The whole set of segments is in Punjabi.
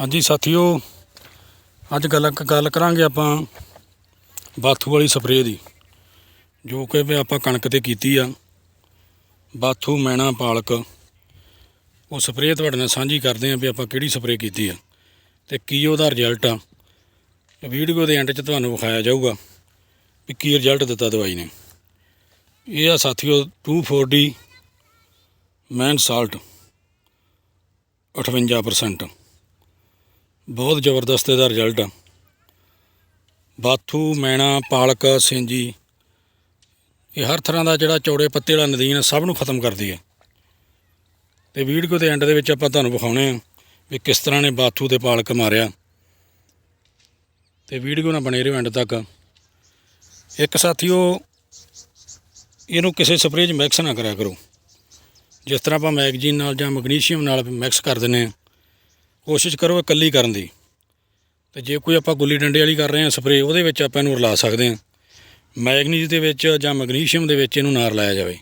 ਹਾਂਜੀ, ਸਾਥੀਓ, ਅੱਜ ਗੱਲ ਗੱਲ ਕਰਾਂਗੇ ਆਪਾਂ ਬਾਥੂ ਵਾਲੀ ਸਪਰੇਅ ਦੀ, ਜੋ ਕਿ ਵੀ ਆਪਾਂ ਕਣਕ ਤੇ ਕੀਤੀ ਆ। ਬਾਥੂ, ਮੈਣਾ, ਪਾਲਕ, ਉਹ ਸਪਰੇਅ ਤੁਹਾਡੇ ਨਾਲ ਸਾਂਝੀ ਕਰਦੇ ਆਂ ਵੀ ਆਪਾਂ ਕਿਹੜੀ ਸਪਰੇਅ ਕੀਤੀ ਆ ਤੇ ਕੀ ਉਹਦਾ ਰਿਜ਼ਲਟ ਆ। ਵੀਡੀਓ ਦੇ ਐਂਡ 'ਚ ਤੁਹਾਨੂੰ ਵਿਖਾਇਆ ਜਾਊਗਾ ਵੀ ਕੀ ਰਿਜ਼ਲਟ ਦਿੱਤਾ ਦਵਾਈ ਨੇ। ਇਹ ਆ ਸਾਥੀਓ 240 ਮੈਨ ਸਾਲਟ 58% ਬਹੁਤ ਜ਼ਬਰਦਸਤ ਇਹਦਾ ਰਿਜ਼ਲਟ ਆ। ਬਾਥੂ, ਮੈਣਾ, ਪਾਲਕ, ਸਿੰਜੀ, ਇਹ ਹਰ ਤਰ੍ਹਾਂ ਦਾ ਜਿਹੜਾ ਚੌੜੇ ਪੱਤੇ ਵਾਲਾ ਨਦੀਨ ਸਭ ਨੂੰ ਖਤਮ ਕਰਦੀ ਹੈ ਤੇ ਵੀਡੀਓ ਦੇ ਐਂਡ ਦੇ ਵਿੱਚ ਆਪਾਂ ਤੁਹਾਨੂੰ ਵਿਖਾਉਣੇ ਆ ਵੀ ਕਿਸ ਤਰ੍ਹਾਂ ਨੇ ਬਾਥੂ ਤੇ ਪਾਲਕ ਮਾਰਿਆ। ਤੇ ਵੀਡੀਓ ਨਾਲ ਬਣੇ ਰਹੋ ਐਂਡ ਤੱਕ। ਇੱਕ ਸਾਥੀਓ, ਇਹਨੂੰ ਕਿਸੇ ਸਪਰੇਅ 'ਚ ਮਿਕਸ ਨਾ ਕਰਿਆ ਕਰੋ। ਜਿਸ ਤਰ੍ਹਾਂ ਆਪਾਂ ਮੈਗਜ਼ੀਨ ਨਾਲ ਜਾਂ ਮੈਗਨੀਸ਼ੀਅਮ ਨਾਲ ਮਿਕਸ ਕਰ ਦਿੰਦੇ ਹਾਂ ਕੋਸ਼ਿਸ਼ ਕਰੋ ਇਕੱਲੀ ਕਰਨ ਦੀ। ਤੇ ਜੇ ਕੋਈ ਆਪਾਂ ਗੁੱਲੀ ਡੰਡੇ ਵਾਲੀ ਕਰ ਰਹੇ ਹਾਂ ਸਪਰੇਅ, ਉਹਦੇ ਵਿੱਚ ਆਪਾਂ ਇਹਨੂੰ ਰਲਾ ਸਕਦੇ ਹਾਂ। ਮੈਗਨੀਜ਼ ਦੇ ਵਿੱਚ ਜਾਂ ਮੈਗਨੀਸ਼ੀਅਮ ਦੇ ਵਿੱਚ ਇਹਨੂੰ ਨਾ ਰਲਾਇਆ ਜਾਵੇ।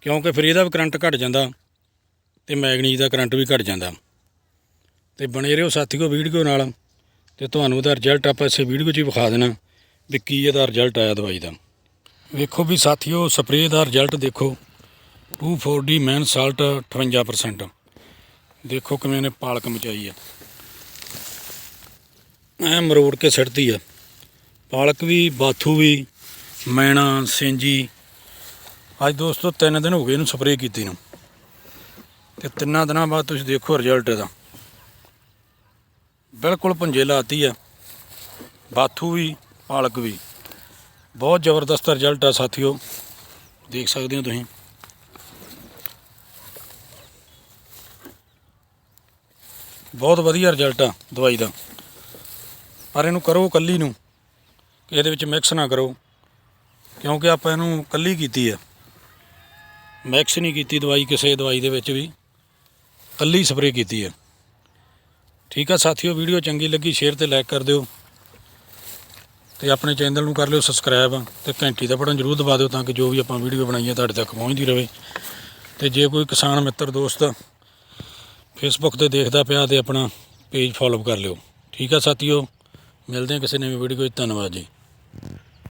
ਕਿਉਂਕਿ ਫਿਰ ਇਹਦਾ ਵੀ ਕਰੰਟ ਘਟ ਜਾਂਦਾ ਤੇ ਮੈਗਨੀਜ਼ ਦਾ ਕਰੰਟ ਵੀ ਘਟ ਜਾਂਦਾ। ਤੇ ਬਣੇ ਰਹੋ ਸਾਥੀਓ ਵੀਡੀਓ ਨਾਲ ਤੇ ਤੁਹਾਨੂੰ ਉਹਦਾ ਰਿਜ਼ਲਟ ਆਪਾਂ ਇਸੇ ਵੀਡੀਓ 'ਚ ਹੀ ਵਿਖਾ ਦੇਣਾ ਵੀ ਕੀ ਇਹਦਾ ਰਿਜ਼ਲਟ ਆਇਆ ਦਵਾਈ ਦਾ। ਵੇਖੋ ਵੀ ਸਾਥੀਓ ਸਪਰੇਅ ਦਾ ਰਿਜ਼ਲਟ ਦੇਖੋ। 240 ਮੈਨ ਸਾਲਟ 58% ਦੇਖੋ ਕਿਵੇਂ ਇਹਨੇ ਪਾਲਕ ਮਚਾਈ ਆ। ਐ ਮਰੋੜ ਕੇ ਸਿੱਟਦੀ ਆ। ਪਾਲਕ ਵੀ, ਬਾਥੂ ਵੀ, ਮੈਣਾ, ਸਿੰਜੀ। ਅੱਜ ਦੋਸਤੋ ਤਿੰਨ ਦਿਨ ਹੋ ਗਏ ਇਹਨੂੰ ਸਪਰੇਅ ਕੀਤੀ ਨੂੰ। ਤੇ ਤਿੰਨਾਂ ਦਿਨਾਂ ਬਾਅਦ ਤੁਸੀਂ ਦੇਖੋ ਰਿਜ਼ਲਟ ਇਹਦਾ। ਬਿਲਕੁਲ ਪੰਜੇ ਲਾਤੀ ਆ। ਬਾਥੂ ਵੀ, ਪਾਲਕ ਵੀ। ਬਹੁਤ ਜ਼ਬਰਦਸਤ ਰਿਜ਼ਲਟ ਆ ਸਾਥੀਓ। ਦੇਖ ਸਕਦੇ ਹੋ ਤੁਸੀਂ। ਬਹੁਤ ਵਧੀਆ ਰਿਜ਼ਲਟ ਆ ਦਵਾਈ ਦਾ। ਪਰ ਇਹਨੂੰ ਕਰੋ ਕੱਲੀ ਨੂੰ। ਇਹਦੇ ਵਿੱਚ ਮਿਕਸ ਨਾ ਕਰੋ। ਕਿਉਂਕਿ ਆਪਾਂ ਇਹਨੂੰ ਕੱਲੀ ਕੀਤੀ ਆ। ਮਿਕਸ ਨਹੀਂ ਕੀਤੀ ਦਵਾਈ ਕਿਸੇ ਦਵਾਈ ਦੇ ਵਿੱਚ ਵੀ। ਕੱਲੀ ਸਪਰੇਅ ਕੀਤੀ ਆ। ਠੀਕ ਆ ਸਾਥੀਓ ਵੀਡੀਓ ਚੰਗੀ ਲੱਗੀ ਸ਼ੇਅਰ ਤੇ ਲਾਈਕ ਕਰ ਦਿਓ। ਤੇ ਆਪਣੇ ਚੈਨਲ ਨੂੰ ਕਰ ਲਿਓ ਸਬਸਕ੍ਰਾਈਬ ਤੇ ਘੰਟੀ ਦਾ ਬਟਨ ਜ਼ਰੂਰ ਦਬਾ ਦਿਓ ਤਾਂ ਕਿ ਜੋ ਵੀ ਆਪਾਂ ਵੀਡੀਓ ਬਣਾਈਏ ਤੁਹਾਡੇ ਤੱਕ ਪਹੁੰਚਦੀ ਰਹੇ ਤੇ ਜੇ ਕੋਈ ਕਿਸਾਨ ਮਿੱਤਰ, ਦੋਸਤ ਫੇਸਬੁੱਕ ਤੇ ਦੇਖਦਾ ਪਿਆ ਤੇ ਆਪਣਾ ਪੇਜ ਫੋਲੋ ਕਰ ਲਿਓ। ਠੀਕ ਆ ਸਾਥੀਓ, ਮਿਲਦੇ ਹਾਂ ਕਿਸੇ ਨਵੀਂ ਵੀਡੀਓ 'ਚ ਧੰਨਵਾਦ ਜੀ।